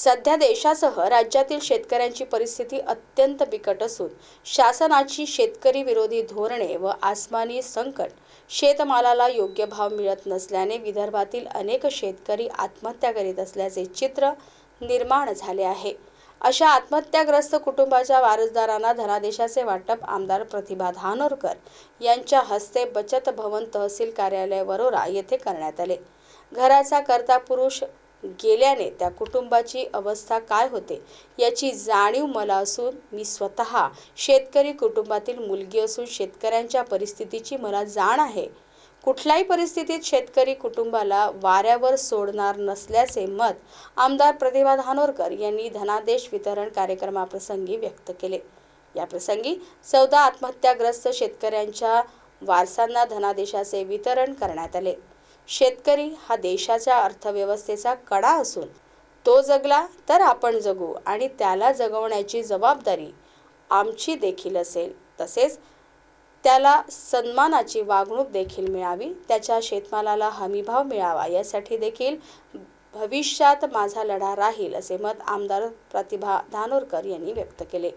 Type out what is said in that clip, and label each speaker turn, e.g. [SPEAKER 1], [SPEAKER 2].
[SPEAKER 1] सध्या देशासह राज्यातील शेतकऱ्यांची परिस्थिती अत्यंत बिकट असून शासनाची शेतकरी विरोधी धोरणे व आसमानी संकट शेतमालाला योग्य भाव मिळत नसल्याने विदर्भातील अनेक शेतकरी आत्महत्या करीत असल्याचे चित्र निर्माण झाले आहे. अशा आत्महत्याग्रस्त कुटुंबाच्या वारसदारांना धनादेशाचे वाटप आमदार प्रतिभा धानोरकर यांच्या हस्ते बचत भवन तहसील कार्यालय वरोरा येथे करण्यात आले. घराचा कर्ता पुरुष गेल्याने त्या कुटुंबाची अवस्था काय होते याची जाणीव मला असून मी स्वतः शेतकरी कुटुंबातील मुलगी असून शेतकऱ्यांच्या परिस्थितीची मला जाण आहे. कुठल्याही परिस्थितीत शेतकरी कुटुंबाला वाऱ्यावर सोडणार नसल्याचे मत आमदार प्रतिभा धानोरकर यांनी धनादेश वितरण कार्यक्रमाप्रसंगी व्यक्त केले. या प्रसंगी चौदा आत्महत्याग्रस्त शेतकऱ्यांच्या वारसांना धनादेशाचे वितरण करण्यात आले. शेतकरी हा देशाच्या अर्थव्यवस्थेचा कडा असून तो जगला तर आपण जगू आणि त्याला जगवण्याची जबाबदारी आमची देखील असेल. तसेच त्याला सन्मानाची वागणूक देखील मिळावी त्याच्या शेतमालाला हमीभाव मिळावा यासाठी देखील भविष्यात माझा लढा राहील असे मत आमदार प्रतिभा धानोरकर यांनी व्यक्त केले.